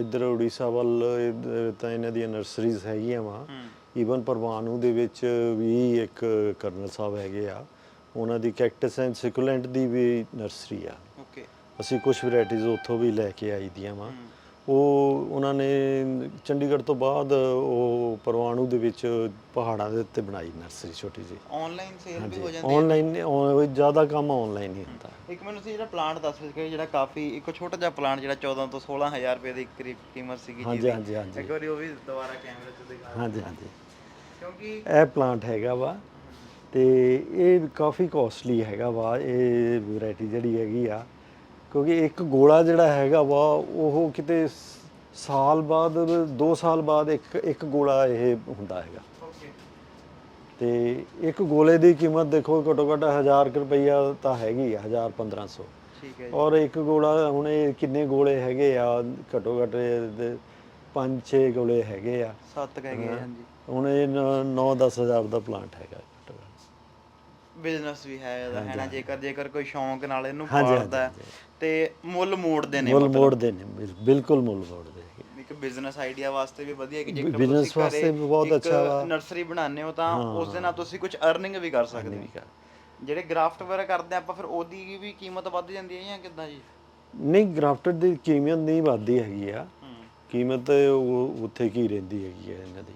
B: ਇੱਧਰ ਉੜੀਸਾ ਵੱਲ ਤਾਂ ਇਹਨਾਂ ਦੀਆਂ ਨਰਸਰੀਜ਼ ਹੈਗੀਆਂ ਵਾ। ਈਵਨ ਪਰਵਾਨੂ ਦੇ ਵਿੱਚ ਵੀ ਇੱਕ ਕਰਨਲ ਸਾਹਿਬ ਹੈਗੇ ਆ। ਉਹਨਾਂ ਦੀ ਕੈਕਟਸ ਐਂਡ ਸਿਕੂਲੈਂਟ ਦੀ ਵੀ ਨਰਸਰੀ ਆ।
A: ਓਕੇ।
B: ਅਸੀਂ ਕੁਝ ਵੈਰਾਈਟੀਜ਼ ਉੱਥੋਂ ਵੀ ਲੈ ਕੇ ਆਈ ਦੀਆਂ ਵਾ। ਉਹ ਉਹਨਾਂ ਨੇ ਚੰਡੀਗੜ੍ਹ ਤੋਂ ਬਾਅਦ ਉਹ ਪਰਵਾਨੂ ਦੇ ਵਿੱਚ ਪਹਾੜਾਂ ਦੇ ਉੱਤੇ ਬਣਾਈ ਨਰਸਰੀ ਛੋਟੀ ਜਿਹੀ।
A: ਆਨਲਾਈਨ ਸੇਲ ਵੀ ਹੋ ਜਾਂਦੀ ਹੈ।
B: ਆਨਲਾਈਨ ਜ਼ਿਆਦਾ ਕੰਮ ਆਨਲਾਈਨ ਹੀ ਹੁੰਦਾ।
A: ਇੱਕ ਮੈਨੂੰ ਸੀ ਜਿਹੜਾ ਪਲਾਂਟ ਦੱਸ ਰਹੇ ਸੀ ਜਿਹੜਾ ਕਾਫੀ ਇੱਕ ਛੋਟਾ ਜਿਹਾ ਪਲਾਂਟ ਜਿਹੜਾ 14 ਤੋਂ 16000 ਰੁਪਏ ਦੀ ਕਰੀਬ ਕੀਮਤ ਸੀਗੀ
B: ਹਾਂਜੀ,
A: ਜਿਹਦੀ।
B: ਹਾਂਜੀ, ਹਾਂਜੀ।
A: ਇੱਕ ਵਾਰੀ ਉਹ ਵੀ ਦੁਬਾਰਾ ਕੈਮਰੇ 'ਚ ਦਿਖਾ
B: ਹਾਂਜੀ ਹਾਂਜੀ।
A: ਕਿਉਂਕਿ
B: ਇਹ ਪਲਾਂਟ ਹੈਗਾ ਵਾ ਤੇ ਇਹ ਕਾਫੀ ਕੋਸਟਲੀ ਹੈਗਾ ਵਾ ਇਹ ਵੈਰਾਈਟੀ ਜਿਹੜੀ ਹੈਗੀ ਆ। ਕਿਉਂਕਿ ਇੱਕ ਗੋਲਾ ਜਿਹੜਾ ਹੈਗਾ ਵਾ ਉਹ ਕਿਤੇ ਸਾਲ ਬਾਅਦ 2 ਸਾਲ ਬਾਅਦ ਇੱਕ ਇੱਕ ਗੋਲਾ ਇਹ ਹੁੰਦਾ ਹੈਗਾ। ਤੇ ਇੱਕ ਗੋਲੇ ਦੀ ਕੀਮਤ ਦੇਖੋ ਘੱਟੋ ਘੱਟ 1000 ਕੁ ਰੁਪਈਆ ਤਾਂ ਹੈਗੀ ਆ 1000 1500
A: ਠੀਕ ਹੈ ਜੀ।
B: ਔਰ ਇੱਕ ਗੋਲਾ ਹੁਣ ਇਹ ਕਿੰਨੇ ਗੋਲੇ ਹੈਗੇ ਆ ਘੱਟੋ ਘੱਟ 5-6 ਗੋਲੇ ਹੈਗੇ ਆ।
A: ਸੱਤ ਕਹਿ ਗਏ ਹਾਂਜੀ।
B: ਹੁਣ ਇਹ 9-10 ਹਜ਼ਾਰ ਦਾ ਪਲਾਂਟ ਹੈਗਾ।
A: ਬਿਜ਼ਨਸ ਵੀ ਹੈ ਇਹਦਾ ਹੈ ਨਾ ਜੇਕਰ ਜੇਕਰ ਕੋਈ ਸ਼ੌਂਕ ਨਾਲ ਇਹਨੂੰ
B: ਹਾਂਜੀ, ਹਾਂਜੀ,
A: ਪਾਲਦਾ ਹੈ, ਤੇ ਮੁੱਲ ਮੋੜਦੇ ਨੇ
B: ਮੁੱਲ ਮੋੜਦੇ ਨੇ ਬਿਲ- ਬਿਲਕੁਲ ਮੁੱਲ ਮੋੜਦੇ ਹੈਗੇ।
A: ਇੱਕ ਬਿਜ਼ਨਸ ਆਈਡੀਆ ਵਾਸਤੇ ਵੀ ਵਧੀਆ ਕਿ ਜੇਕਰ
B: business
A: ਤੁਸੀਂ ਘਰੇ
B: ਵਾਸਤੇ ਵੀ ਬਹੁਤ
A: ਇੱਕ
B: ਅੱਛਾ ਵਾ।
A: ਨਰਸਰੀ ਬਣਾਉਂਦੇ ਹੋ ਤਾਂ ਉਸ ਦੇ ਨਾਲ ਤੁਸੀਂ ਕੁਝ ਅਰਨਿੰਗ ਵੀ ਕਰ ਸਕਦੇ ਹੋ। ਜਿਹੜੇ ਗ੍ਰਾਫਟ ਵਗੈਰਾ ਕਰਦੇ ਆ ਆਪਾਂ ਫਿਰ ਉਹਦੀ ਵੀ ਕੀਮਤ ਵੱਧ ਜਾਂਦੀ ਹੈ ਜਾਂ ਕਿੱਦਾਂ ਜੀ?
B: ਨਹੀਂ ਗ੍ਰਾਫਟਡ ਦੀ ਕੀਮਤ ਨਹੀਂ ਵੱਧਦੀ ਹੈਗੀ ਆ।
A: ਹੂੰ।
B: ਕੀਮਤ ਉਹ ਉੱਥੇ ਕੀ ਰਹਿੰਦੀ ਹੈਗੀ ਆ ਇਹਨਾਂ ਦੀ?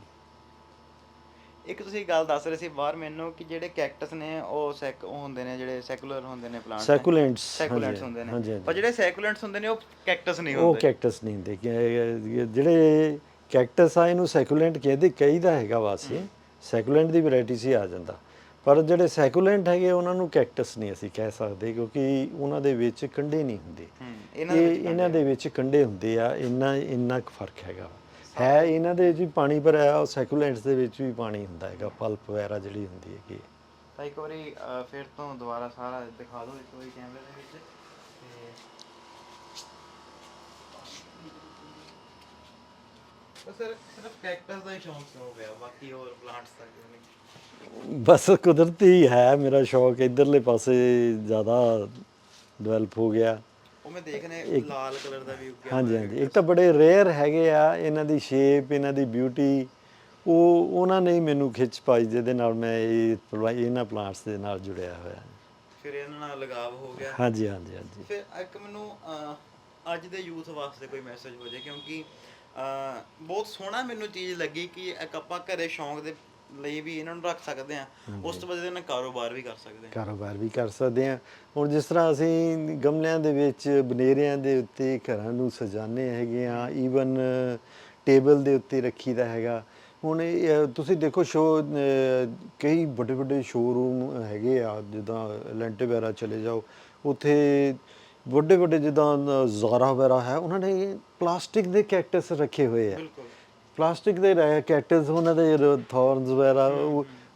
A: ਇੱਕ ਤੁਸੀਂ ਗੱਲ ਦੱਸ ਰਹੇ ਸੀ ਬਾਹਰ ਮੈਨੂੰ ਕਿ ਜਿਹੜੇ ਕੈਕਟਸ ਨੇ ਉਹ ਸੈਕ ਉਹ ਹੁੰਦੇ ਨੇ ਜਿਹੜੇ ਸੈਕੂਲਰ ਹੁੰਦੇ ਨੇ ਪਲਾਂਟ
B: ਸੈਕੂਲੈਂਟਸ
A: ਸੈਕੂਲੈਂਟਸ ਹੁੰਦੇ ਨੇ। ਪਰ ਜਿਹੜੇ ਸੈਕੂਲੈਂਟਸ ਹੁੰਦੇ ਨੇ ਉਹ ਕੈਕਟਸ ਨਹੀਂ
B: ਉਹ
A: ਹੁੰਦੇ।
B: ਕੈਕਟਸ ਨਹੀਂ ਹੁੰਦੇ। ਕਿ- ਜਿਹੜੇ ਕੈਕਟਸ ਆ ਇਹਨੂੰ ਸੈਕੂਲੈਂਟ ਕਹਿੰਦੇ ਕਈਦਾ ਹੈਗਾ ਵਾਸੀ ਸੈਕੂਲੈਂਟ ਦੀ ਵੈਰਾਈਟੀ ਸੀ ਆ ਜਾਂਦਾ। ਪਰ ਜਿਹੜੇ ਸੈਕੂਲੈਂਟ ਹੈਗੇ ਉਹਨਾਂ ਨੂੰ ਕੈਕਟਸ ਨਹੀਂ ਅਸੀਂ ਕਹਿ ਸਕਦੇ ਕਿਉਂਕਿ ਉਹਨਾਂ ਦੇ ਵਿੱਚ ਕੰਡੇ ਨਹੀਂ ਹੁੰਦੇ।
A: ਇਹਨਾਂ ਦੇ
B: ਇਹ ਇਹਨਾਂ ਦੇ ਵਿੱਚ ਕੰਡੇ ਹੁੰਦੇ ਆ ਇੰਨਾ ਇੰਨਾ ਕੁ ਫ਼ਰਕ ਹੈਗਾ। ਹੈ ਇਹਨਾਂ ਦੇ ਵਿੱਚ ਵੀ ਪਾਣੀ ਭਰਿਆ ਉਹ ਸੈਕੂਲੈਂਟਸ ਦੇ ਵਿੱਚ ਵੀ ਪਾਣੀ ਹੁੰਦਾ ਹੈਗਾ ਪਲਪ ਵਗੈਰਾ ਜਿਹੜੀ ਹੁੰਦੀ ਹੈਗੀ।
A: ਤਾਂ ਇੱਕ ਵਾਰੀ ਫਿਰ ਤੋਂ ਦੁਬਾਰਾ ਸਾਰਾ ਦਿਖਾ ਦਿਓ ਇੱਕ ਵਾਰੀ ਕੈਮਰੇ ਦੇ ਵਿੱਚ ਤੇ ਸਰ ਸਿਰਫ ਕੈਕਟਸ ਦਾ ਹੀ ਸ਼ੌਂਕ ਕਿਉਂ ਪਿਆ ਬਾਕੀ ਹੋਰ ਪਲਾਂਟਸ ਦਾ ਕਿਉਂ ਨਹੀਂ।
B: ਬਸ ਕੁਦਰਤੀ ਹੈ ਮੇਰਾ ਸ਼ੌਕ ਇਧਰਲੇ ਪਾਸੇ ਜ਼ਿਆਦਾ ਡਿਵੈਲਪ ਹੋ ਗਿਆ।
A: ਉਹ ਮੈਂ ਦੇਖਨੇ ਲਾਲ ਕਲਰ ਦਾ ਵੀ ਉੱਗਿਆ
B: ਹਾਂਜੀ ਹਾਂਜੀ। ਇੱਕ ਤਾਂ ਬੜੇ ਰੇਅਰ ਹੈਗੇ ਆ ਇਹਨਾਂ ਦੀ ਸ਼ੇਪ ਇਹਨਾਂ ਦੀ ਬਿਊਟੀ ਉਹ ਉਹਨਾਂ ਨੇ ਮੈਨੂੰ ਖਿੱਚ ਪਾਈ ਜਿਹਦੇ ਨਾਲ ਮੈਂ ਇਹ ਇਹਨਾਂ ਪਲਾਂਟਸ ਦੇ ਨਾਲ ਜੁੜਿਆ ਹੋਇਆ।
A: ਫਿਰ ਇਹਨਾਂ ਨਾਲ ਲਗਾਵ ਹੋ ਗਿਆ।
B: ਹਾਂਜੀ ਹਾਂਜੀ ਹਾਂਜੀ।
A: ਫਿਰ ਇੱਕ ਮੈਨੂੰ ਅੱਜ ਦੇ ਯੂਥ ਵਾਸਤੇ ਕੋਈ ਮੈਸੇਜ ਹੋ ਜਾਏ ਕਿਉਂਕਿ ਬਹੁਤ ਸੋਹਣਾ ਮੈਨੂੰ ਚੀਜ਼ ਲੱਗੀ ਕਿ ਇੱਕ ਆਪਾਂ ਘਰੇ ਸ਼ੌਂਕ ਦੇ ਲਈ ਵੀ ਇਹਨਾਂ ਨੂੰ ਰੱਖ ਸਕਦੇ ਆ ਉਸ ਤੋਂ ਬਾਅਦ ਇਹਨਾਂ ਕਾਰੋਬਾਰ ਵੀ ਕਰ ਸਕਦੇ ਆ
B: ਕਾਰੋਬਾਰ ਵੀ ਕਰ ਸਕਦੇ ਹਾਂ। ਹੁਣ ਜਿਸ ਤਰ੍ਹਾਂ ਅਸੀਂ ਗਮਲਿਆਂ ਦੇ ਵਿੱਚ ਬਨੇਰਿਆਂ ਦੇ ਉੱਤੇ ਘਰਾਂ ਨੂੰ ਸਜਾਉਂਦੇ ਹੈਗੇ ਆ ਈਵਨ ਟੇਬਲ ਦੇ ਉੱਤੇ ਰੱਖੀਦਾ ਹੈਗਾ। ਹੁਣ ਤੁਸੀਂ ਦੇਖੋ ਸ਼ੋ ਕਈ ਵੱਡੇ ਵੱਡੇ ਸ਼ੋਰੂਮ ਹੈਗੇ ਆ ਜਿੱਦਾਂ ਲੈਂਟੇਵੇਰਾ ਚਲੇ ਜਾਓ ਉੱਥੇ ਵੱਡੇ ਵੱਡੇ ਜਿੱਦਾਂ ਜ਼ਾਰਾ ਵਗੈਰਾ ਹੈ ਉਹਨਾਂ ਨੇ ਪਲਾਸਟਿਕ ਦੇ ਕੈਕਟਸ ਰੱਖੇ ਹੋਏ ਆ।
A: ਬਿਲਕੁਲ।
B: ਪਲਾਸਟਿਕ ਦੇ ਰਹਿ ਕੈਕਟਸ ਉਹਨਾਂ ਦੇ ਥੌਰਨਸ ਵਗੈਰਾ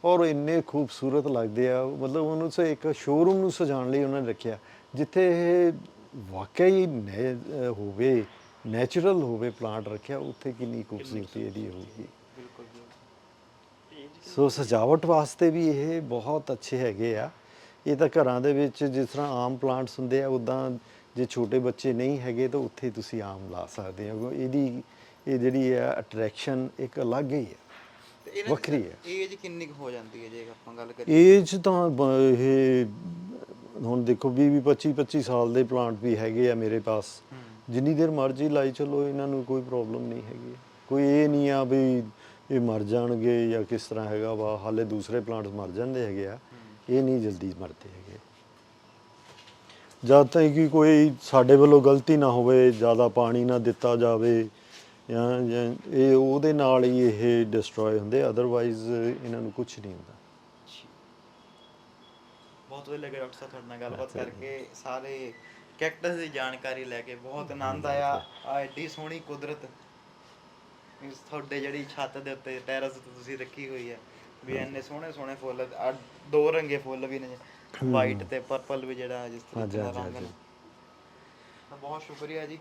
B: ਔਰ ਇੰਨੇ ਖੂਬਸੂਰਤ ਲੱਗਦੇ ਆ। ਮਤਲਬ ਉਹਨੂੰ ਸੇ ਇੱਕ ਸ਼ੋਰੂਮ ਨੂੰ ਸਜਾਉਣ ਲਈ ਉਹਨਾਂ ਨੇ ਰੱਖਿਆ। ਜਿੱਥੇ ਇਹ ਵਾਕਈ ਨੈ- ਹੋਵੇ ਨੈਚੁਰਲ ਹੋਵੇ ਪਲਾਂਟ ਰੱਖਿਆ, ਉੱਥੇ ਕਿੰਨੀ ਖੂਬਸੂਰਤੀ ਇਹਦੀ ਹੋਊਗੀ। ਸੋ ਸਜਾਵਟ ਵਾਸਤੇ ਵੀ ਇਹ ਬਹੁਤ ਅੱਛੇ ਹੈਗੇ ਆ। ਇਹ ਤਾਂ ਘਰਾਂ ਦੇ ਵਿੱਚ ਜਿਸ ਤਰ੍ਹਾਂ ਆਮ ਪਲਾਂਟਸ ਹੁੰਦੇ ਆ ਉਦਾਂ ਜੇ ਛੋਟੇ ਬੱਚੇ ਨਹੀਂ ਹੈਗੇ ਤਾਂ ਉੱਥੇ ਤੁਸੀਂ ਆਮ ਲਾ ਸਕਦੇ ਹੋ। ਇਹਦੀ ਇਹ ਜਿਹੜੀ ਹੈ ਅਟਰੈਕਸ਼ਨ ਇੱਕ ਅਲੱਗ ਹੀ ਹੈ ਵੱਖਰੀ ਹੈ।
A: ਏਜ ਕਿੰਨੀ ਕੁ ਹੋ ਜਾਂਦੀ ਹੈ ਜੇ ਆਪਾਂ ਗੱਲ ਕਰੀਏ?
B: ਏਜ ਤਾਂ ਇਹ ਹੁਣ ਦੇਖੋ 20 25 25 ਸਾਲ ਦੇ ਪਲਾਂਟ ਵੀ ਹੈਗੇ ਆ ਮੇਰੇ ਪਾਸ। ਜਿੰਨੀ ਦੇਰ ਮਰਜ਼ੀ ਲਾਈ ਚਲੋ ਇਹਨਾਂ ਨੂੰ ਕੋਈ ਪ੍ਰੋਬਲਮ ਨਹੀਂ ਹੈਗੀ। ਕੋਈ ਇਹ ਨਹੀਂ ਆ ਵੀ ਇਹ ਮਰ ਜਾਣਗੇ ਜਾਂ ਕਿਸ ਤਰ੍ਹਾਂ ਹੈਗਾ ਵਾ ਹਾਲੇ ਦੂਸਰੇ ਪਲਾਂਟਸ ਮਰ ਜਾਂਦੇ ਹੈਗੇ ਆ। ਇਹ ਨਹੀਂ ਜਲਦੀ ਮਰਦੇ ਹੈਗੇ। ਜਦ ਤੱਕ ਕਿ ਕੋਈ ਸਾਡੇ ਵੱਲੋਂ ਗਲਤੀ ਨਾ ਹੋਵੇ ਜ਼ਿਆਦਾ ਪਾਣੀ ਨਾ ਦਿੱਤਾ ਜਾਵੇ ਜਾਂ ਜਾਂ ਇਹ ਉਹਦੇ ਨਾਲ ਹੀ ਇਹ ਡਿਸਟਰੋਏ ਹੁੰਦੇ ਅਦਰਵਾਈਜ਼ ਇਹਨਾਂ ਨੂੰ ਕੁਝ ਨਹੀਂ ਹੁੰਦਾ।
A: ਬਹੁਤ ਵਧੀਆ ਲੱਗਿਆ ਡਾਕਟਰ ਸਾਹਿਬ ਤੁਹਾਡੇ ਨਾਲ ਗੱਲਬਾਤ ਕਰਕੇ ਸਾਰੇ ਕੈਕਟਸ ਦੀ ਜਾਣਕਾਰੀ ਲੈ ਕੇ ਬਹੁਤ ਆਨੰਦ ਆਇਆ। ਆ ਐਡੀ ਸੋਹਣੀ ਕੁਦਰਤ ਇਸ ਤੁਹਾਡੇ ਜਿਹੜੀ ਛੱਤ ਦੇ ਉੱਤੇ ਟੈਰਸ ਤੇ ਤੁਸੀਂ ਰੱਖੀ ਹੋਈ ਹੈ ਵੀ ਇੰਨੇ ਸੋਹਣੇ ਸੋਹਣੇ ਫੁੱਲ ਆ ਦੋ ਰੰਗੇ ਫੁੱਲ ਵੀ ਨੇ ਵਾਈਟ ਤੇ ਪਰਪਲ ਵੀ ਜਿਹੜਾ ਜਿਸ ਤਰ੍ਹਾਂ ਦਾ ਰੰਗ ਨੇ। ਬਹੁਤ ਸ਼ੁਕਰੀਆ ਜੀ।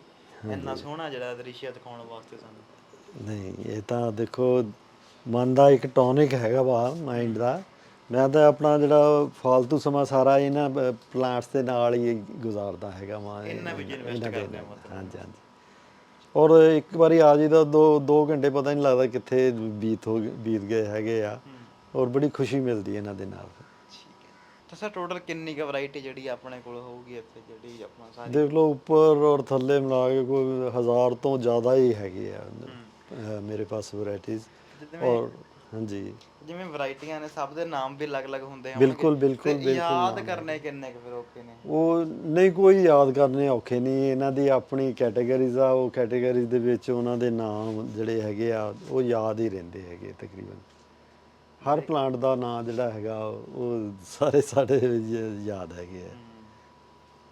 A: ਇੰਨਾ ਸੋਹਣਾ ਜਿਹੜਾ ਦ੍ਰਿਸ਼ ਦਿਖਾਉਣ ਵਾਸਤੇ ਸਾਨੂੰ।
B: ਨਹੀਂ ਇਹ ਤਾਂ ਦੇਖੋ ਮਨ ਦਾ ਇੱਕ ਟੌਨਿਕ ਹੈਗਾ ਵਾ ਮਾਈਂਡ ਦਾ। ਮੈਂ ਤਾਂ ਆਪਣਾ ਜਿਹੜਾ ਫਾਲਤੂ ਸਮਾਂ ਸਾਰਾ ਇਹਨਾਂ ਪਲਾਂਟਸ ਦੇ ਨਾਲ ਹੀ ਗੁਜ਼ਾਰਦਾ ਹੈਗਾ ਵਾ
A: ਇਹਨਾਂ ਵਿੱਚ
B: ਦੇ
A: ਕਰਦੇ ਹੋ।
B: ਹਾਂਜੀ ਹਾਂਜੀ। ਔਰ ਇੱਕ ਵਾਰੀ ਆ ਜੀ ਦਾ ਦੋ ਦੋ ਘੰਟੇ ਪਤਾ ਨਹੀਂ ਲੱਗਦਾ ਕਿੱਥੇ ਬੀਤ ਹੋ ਗਏ- ਬੀਤ ਗਏ ਹੈਗੇ ਆ। ਔਰ ਬੜੀ ਖੁਸ਼ੀ ਮਿਲਦੀ ਹੈ ਇਹਨਾਂ ਦੇ ਨਾਲ।
A: ਤਾਂ ਸਰ ਟੋਟਲ ਕਿੰਨੀ ਕੁ ਵੈਰਾਈਟੀ ਜਿਹੜੀ ਆਪਣੇ ਕੋਲ ਹੋਊਗੀ ਇੱਥੇ ਜਿਹੜੀ ਆਪਣਾ ਸਾਰੀ
B: ਦੇਖ ਲਓ ਉੱਪਰ ਔਰ ਥੱਲੇ ਮਿਲਾ ਕੇ ਕੋਈ ਹਜ਼ਾਰ ਤੋਂ ਜ਼ਿਆਦਾ ਹੀ ਹੈਗੇ ਆ। ਅਹ ਮੇਰੇ ਪਾਸ ਵੈਰਾਈਟੀਆਂ ਔਰ ਹਾਂਜੀ।
A: ਜਿਵੇਂ ਵੈਰਾਈਟੀਆਂ ਨੇ ਸਭ ਦੇ ਨਾਮ ਵੀ ਅਲੱਗ-ਅਲੱਗ ਹੁੰਦੇ
B: ਬਿਲਕੁਲ,
A: ਹੋਣਗੇ।
B: ਬਿਲਕੁਲ,
A: ਤੇ
B: ਬਿਲਕੁਲ
A: ਯਾਦ ਕਰਨੇ ਕਿੰਨੇ ਕੁ ਫਿਰ ਔਖੇ ਨੇ?
B: ਉਹ ਨਹੀਂ ਕੋਈ ਯਾਦ ਕਰਨੇ ਔਖੇ ਨਹੀਂ। ਇਹਨਾਂ ਦੀ ਆਪਣੀ ਕੈਟਾਗਰੀਜ਼ ਆ ਉਹ ਕੈਟਾਗਰੀਜ਼ ਦੇ ਵਿੱਚ ਉਹਨਾਂ ਦੇ ਨਾਮ ਜਿਹੜੇ ਹੈਗੇ ਆ ਉਹ ਯਾਦ ਹੀ ਰਹਿੰਦੇ ਹੈਗੇ ਤਕਰੀਬਨ। ਹਰ ਪਲਾਂਟ ਦਾ ਨਾਮ ਜਿਹੜਾ ਹੈਗਾ ਉਹ ਸਾਰੇ ਸਾਡੇ ਯਾਦ ਹੈਗੇ ਆ।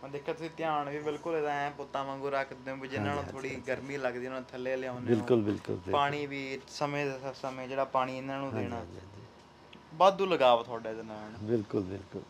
A: ਮੈਂ ਦੇਖਿਆ ਤੁਸੀਂ ਧਿਆਨ ਵੀ ਬਿਲਕੁਲ ਇਹਦਾ ਐ ਪੁੱਤਾਂ ਵਾਂਗੂ ਰੱਖਦੇ ਹੋ ਵੀ ਜਿਨ੍ਹਾਂ ਨੂੰ ਥੋੜੀ ਗਰਮੀ ਲੱਗਦੀ ਉਹਨਾਂ ਨੂੰ ਥੱਲੇ ਲਿਆਉਂਦੇ ਹੋ।
B: ਬਿਲਕੁਲ ਬਿਲਕੁਲ।
A: ਪਾਣੀ ਵੀ ਸਮੇਂ ਦੇ ਸਮੇਂ ਜਿਹੜਾ ਪਾਣੀ ਇਹਨਾਂ ਨੂੰ ਦੇਣਾ। ਵਾਧੂ ਲਗਾਵ ਤੁਹਾਡਾ ਇਹਦੇ ਨਾਲ।
B: ਬਿਲਕੁਲ ਬਿਲਕੁਲ।